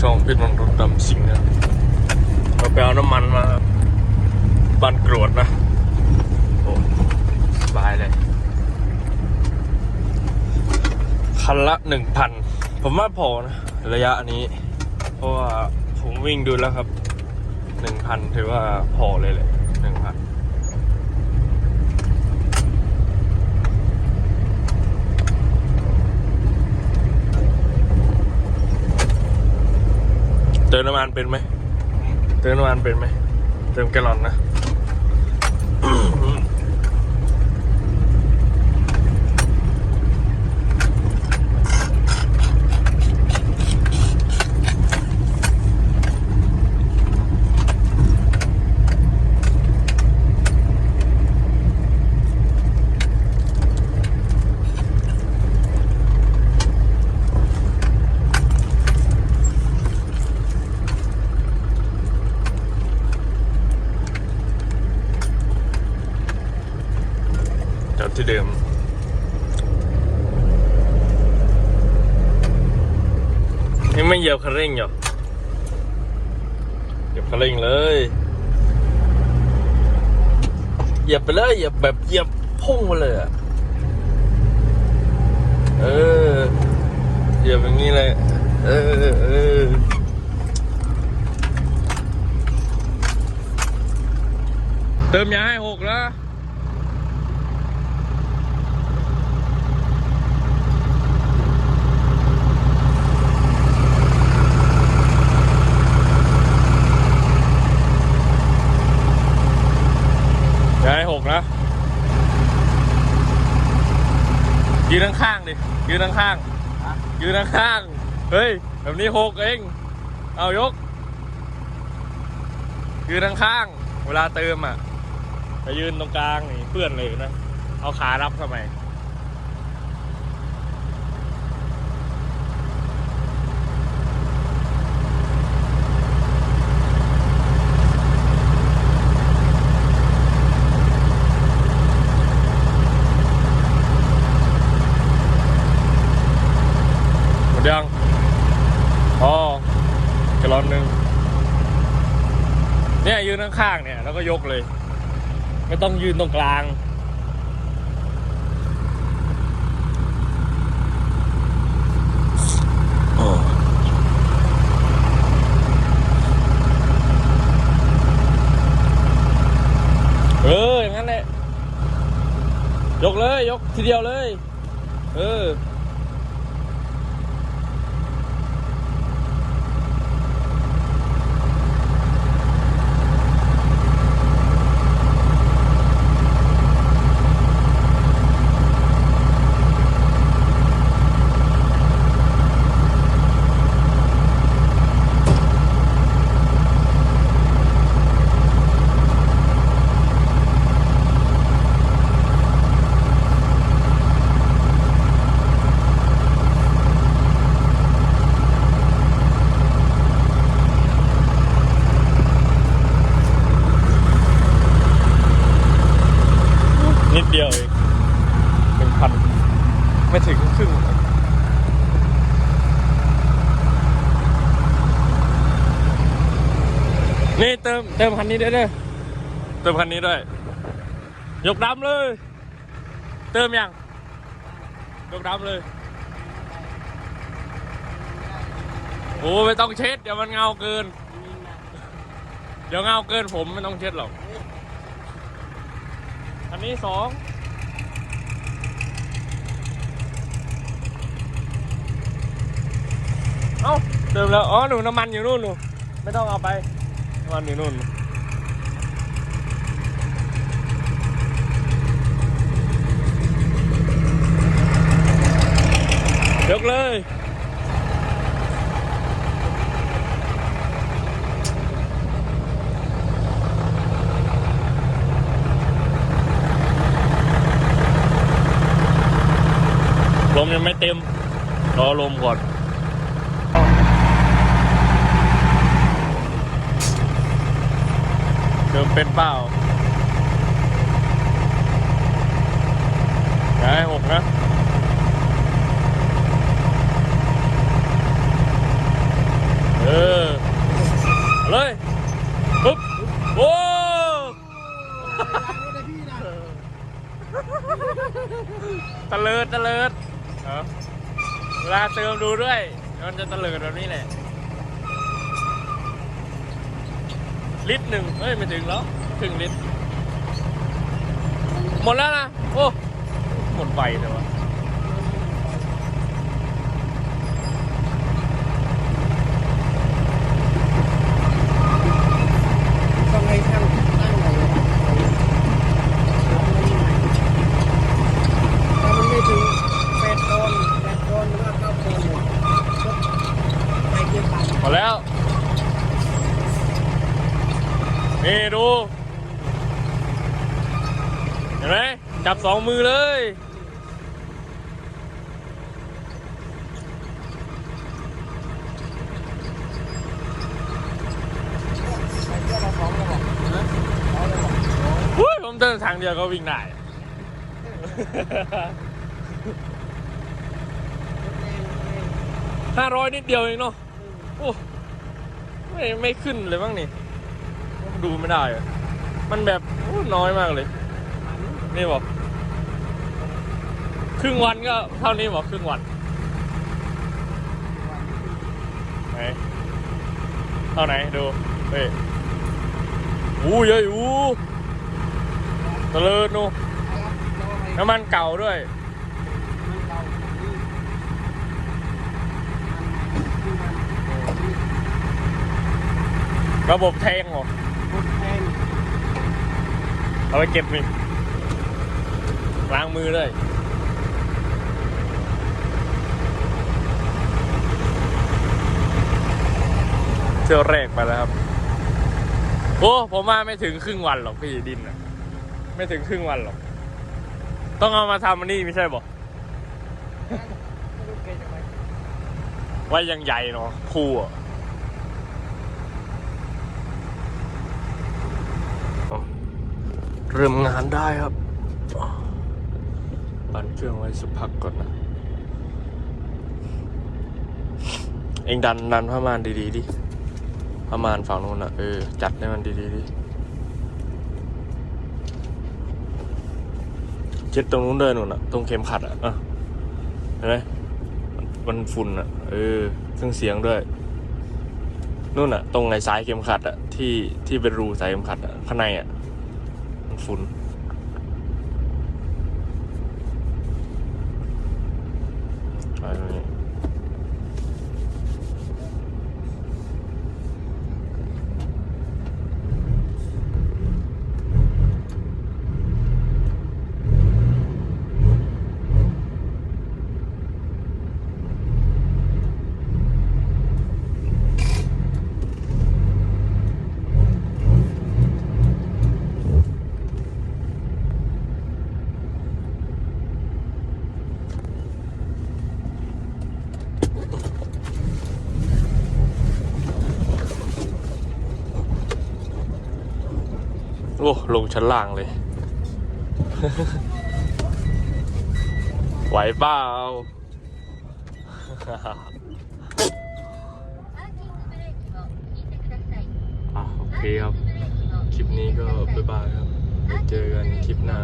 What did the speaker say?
ช่องเพชรมันรถดำสิงนะเราไปเอาน้ำมันมาบันกรวดนะ โอ้สบายเลย คันละหนึ่งพัน ผมว่าพอนะ ระยะนี้ เพราะว่าผมวิ่งดูแล้วครับหนึ่งพันถือว่าพอเลยเลยหนึ่งพัน เติมน้ำมันเป็นไหมเติมน้ำมันเป็นไหมเติมแกลลอนนะ ที่เดิม นี่ไม่เหยียบคันเร่งหรอเหยียบคันเร่งเลย เหยียบไปเลยเหยียบแบบเหยียบพุ่งมาเลยอะ เออ เหยียบอย่างนี้เลย เออเออเติมยาให้หกแล้ว ย้ายหกนะยืนข้างๆดิยื นข้างๆยืนข้างๆเฮ้ย แบบนี้หกเอง เอายก ยืนข้างๆเวลาเติมอะไปยืนตรงกลางนี่เพื่อนเลยนะ เอาขารับทำไมหมดยังอ๋อ กระลอนหนึ่งเนี่ยยืนข้างๆเนี่ยแล้วก็ยกเลย ไม่ต้องยืนตรงกลางเอออย่างนั้นแหละยกเลย ยกทีเดียวเลย เออ นิดเดียวเองหนึ่งพันไม่ถึงครึ่งนี่เติมเติมคันนี้ด้วยเด้อเติมคันนี้ด้วย ยกดำเลย เติมยังยกดำเลย โอ้ไม่ต้องเช็ด เดี๋ยวมันเงาเกิน เดี๋ยวเงาเกินผมไม่ต้องเช็ดหรอก อันนี้สองเอ้าเติมแล้ว อ๋อ หนูน้ำมันอยู่นู่นหนูไม่ต้องเอาไป น้ำมันอยู่นู่นยกเลย ยังไม่เต็ม รอลมก่อนเติมเป็นเปล่าอย่ายห้หกนะเออเลยปุ๊บโอ้ตะเลิดตะเลิด เวลาเติมดูด้วย มันจะเตลิดแบบนี้แหละ ลิตรหนึ่งเฮ้ย ไม่ถึงแล้วถึงลิตร หมดแล้วนะ โอ้ หมดไปแต่ว่า ห็นไหมจับสองมือเลยเฮ้ยผมเดินทางเดียวก็วิ่งได้ ห้าร้อยนิดเดียวเองเนาะโอ้ไม่ไม่ขึ้นเลยบ้างนี่ ดูไม่ได้ มันแบบโอ้น้อยมากเลย นี่บอกครึ่งวันก็เท่านี้บอกครึ่งวันไหนเท่าไหนดูเฮ้ยอู้เยอะอยู่ตะเลิดนูน้ำมันเก่าด้วยมันเก่าที่มันระบบแทงเหรอพุทแทนเอาไปเก็บนี่ ล้างมือด้วยเที่ยวแรกไปแล้วครับ โอ้ผมมาไม่ถึงครึ่งวันหรอกพี่ดินอะไม่ถึงครึ่งวันหรอก ต้องเอามาทำอันนี้ไม่ใช่บอกไม่รู้เกณฑ์อะไรไว้ยังใหญ่เนาะคูอะเริ่มงานได้ครับ ปั่นเครื่องไว้สักพักก่อนนะ เองดันดันผ้ามานดีๆดิผ้ามานฝั่งนู้นอะ เออ จัดให้มันดีๆดิเช็ดตรงนู้นเดินนู่นอะ ตรงเข็มขัดอะเห็นไหมมันฝุ่นอะ เออเครื่องเสียงด้วยนู่นอะ ตรงไอ้สายเข็มขัดอะที่ที่เป็นรูสายเข็มขัดอะข้างในอะมันฝุ่น อะ อ้ลงชั้นล่างเลย ไหวเปล่าโอเคครับ คลิปนี้ก็บ๊ายบายครับเจอกันคลิปหน้า